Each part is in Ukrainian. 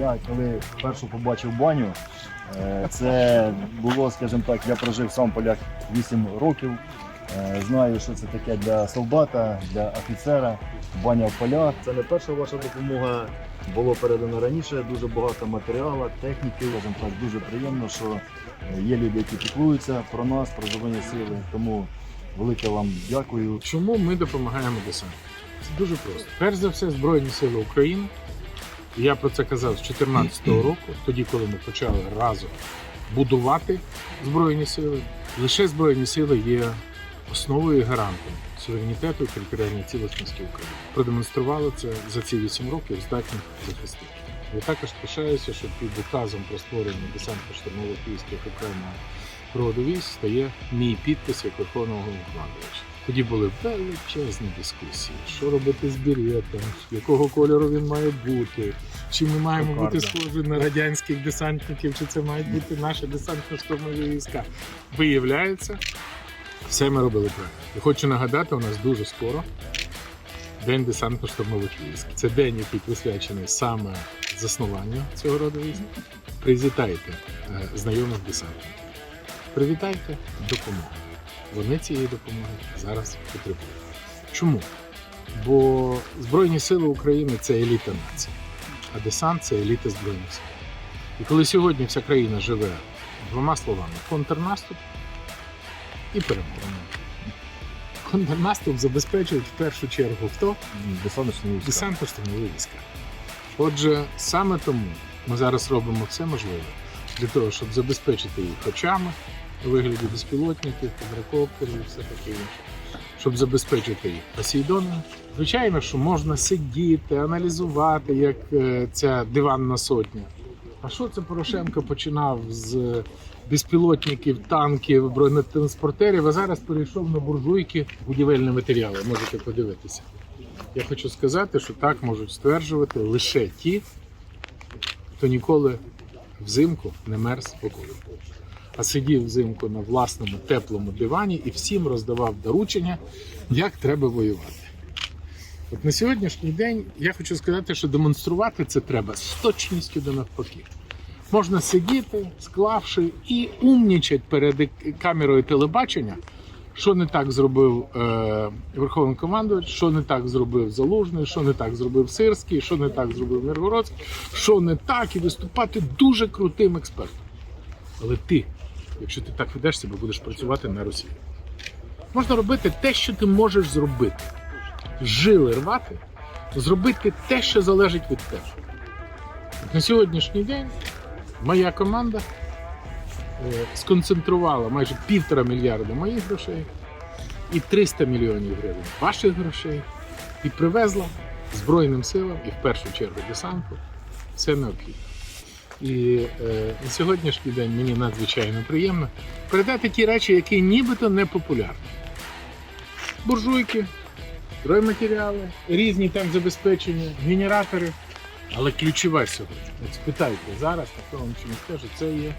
Я коли вперше побачив баню, е, це було, скажімо так, я прожив сам в полях 8 років. Е, Знаю, що це таке для солдата, для офіцера. Баня в полях. Це не перша ваша допомога. Було передано раніше дуже багато матеріалу, техніки. Скажімо так, дуже приємно, що є люди, які піклуються про нас, про живої сили. Тому велике вам дякую. Чому ми допомагаємо десанту? Це дуже просто. Перш за все, Збройні Сили України. Я про це казав з 2014 року, тоді, коли ми почали разом будувати Збройні сили. Лише Збройні сили є основою і гарантом суверенітету і територіальної цілісності України. Продемонстрували це за ці 8 років, здатні захистити. Я також пишаюся, що під указом про створення десантно-штурмових військ як окремого військ стає мій підпис як верховного головнокомандувача. Тоді були величезні дискусії, що робити з білетом, якого кольору він має бути, чи ми маємо Кокарда. бути схожі на радянських десантників, чи це мають бути наші десантно-штурмові війська. Виявляється, все ми робили правильно. І хочу нагадати, у нас дуже скоро День десантно-штурмових військ. Це день, який присвячений саме заснуванню цього роду військ. Привітайте е, знайомих десантників. Привітайте допомогу. Вони цієї допомоги зараз потребують. Чому? Бо Збройні Сили України це еліта нації, а десант це еліта Збройних сил. І коли сьогодні вся країна живе двома словами контрнаступ і перемога. Контрнаступ забезпечують в першу чергу хто? Десантно-штурмові війська. Отже, саме тому ми зараз робимо все можливе для того, щоб забезпечити їх очами вигляді безпілотників, квадрокоптерів і все таке інше, щоб забезпечити їх посейдонами. Звичайно, що можна сидіти, аналізувати, як е, ця диванна сотня. А що це Порошенко починав з безпілотників, танків, бронетранспортерів, а зараз перейшов на буржуйки будівельні матеріали. Можете подивитися. Я хочу сказати, що так можуть стверджувати лише ті, хто ніколи взимку не мерз в окопі, а сидів взимку на власному теплому дивані і всім роздавав доручення, як треба воювати. От на сьогоднішній день я хочу сказати, що демонструвати це треба з точністю до навпаки. Можна сидіти, склавши і умнічать перед камерою телебачення, що не так зробив е, Верховний командувач, що не так зробив Залужний, що не так зробив Сирський, що не так зробив Миргородський, що не так, і виступати дуже крутим експертом. Але ти, якщо ти так ведеш себе, будеш працювати на Росію. Можна робити те, що ти можеш зробити. Жили рвати, зробити те, що залежить від тебе. На сьогоднішній день моя команда е, сконцентрувала майже півтора мільярда моїх грошей і 300 мільйонів гривень ваших грошей і привезла Збройним силам і в першу чергу десанту все необхідне. І е, на сьогоднішній день мені надзвичайно приємно передати ті речі, які нібито не популярні. Буржуйки, стройматеріали, різні там забезпечення, генератори. Але ключове сьогодні, от спитайте зараз, хто вам чи не скаже, це є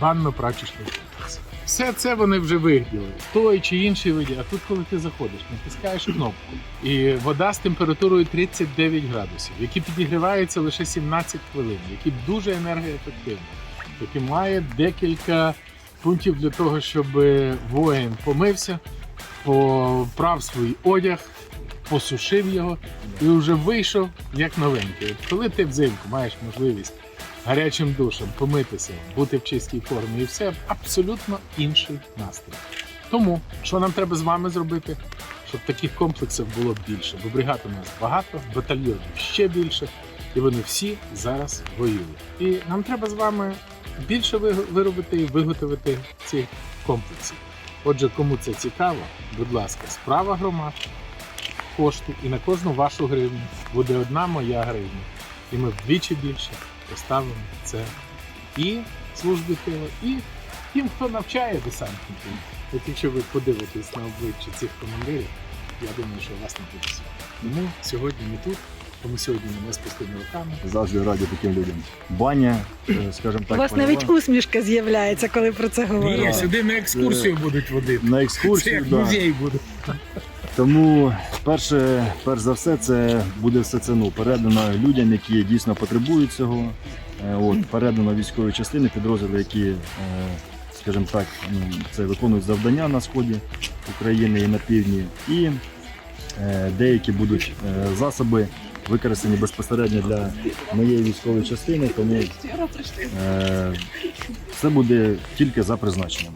банно-прачечний комплекс. Все це вони вже вигріли, той чи інший виді. А тут, коли ти заходиш, натискаєш кнопку, і вода з температурою 39 градусів, які підігріваються лише 17 хвилин, які дуже енергоефективні, які має декілька пунктів для того, щоб воїн помився, поправ свій одяг, посушив його і вже вийшов як новенький. Коли ти взимку маєш можливість гарячим душем помитися, бути в чистій формі і все абсолютно інший настрій. Тому що нам треба з вами зробити, щоб таких комплексів було більше, бо бригад у нас багато, батальйонів ще більше, і вони всі зараз воюють. І нам треба з вами більше виробити і виготовити цих комплексів. Отже, кому це цікаво, будь ласка, справа громад, кошти, і на кожну вашу гривню буде одна моя гривня. І ми вдвічі більше поставимо це і службі тила, і тим, хто навчає десантників. От якщо ви подивитесь на обличчя цих командирів, я думаю, що у вас не буде сумніву. Тому сьогодні ми тут, тому сьогодні ми не з пустими руками. Завжди раді таким людям. Баня, е, скажімо У вас польова. навіть усмішка з'являється, коли про це Ні, сюди на екскурсію будуть водити. на Це екскурсію. як Да. музей буде. Тому перше, перш за все, це буде все це ну, передано людям, які дійсно потребують цього. Е, От, передано військові частини, підрозділи, які, е, скажімо так, ну, це виконують завдання на сході України і на півдні. І е, деякі будуть засоби використані безпосередньо для моєї військової частини, тому е, це буде тільки за призначенням.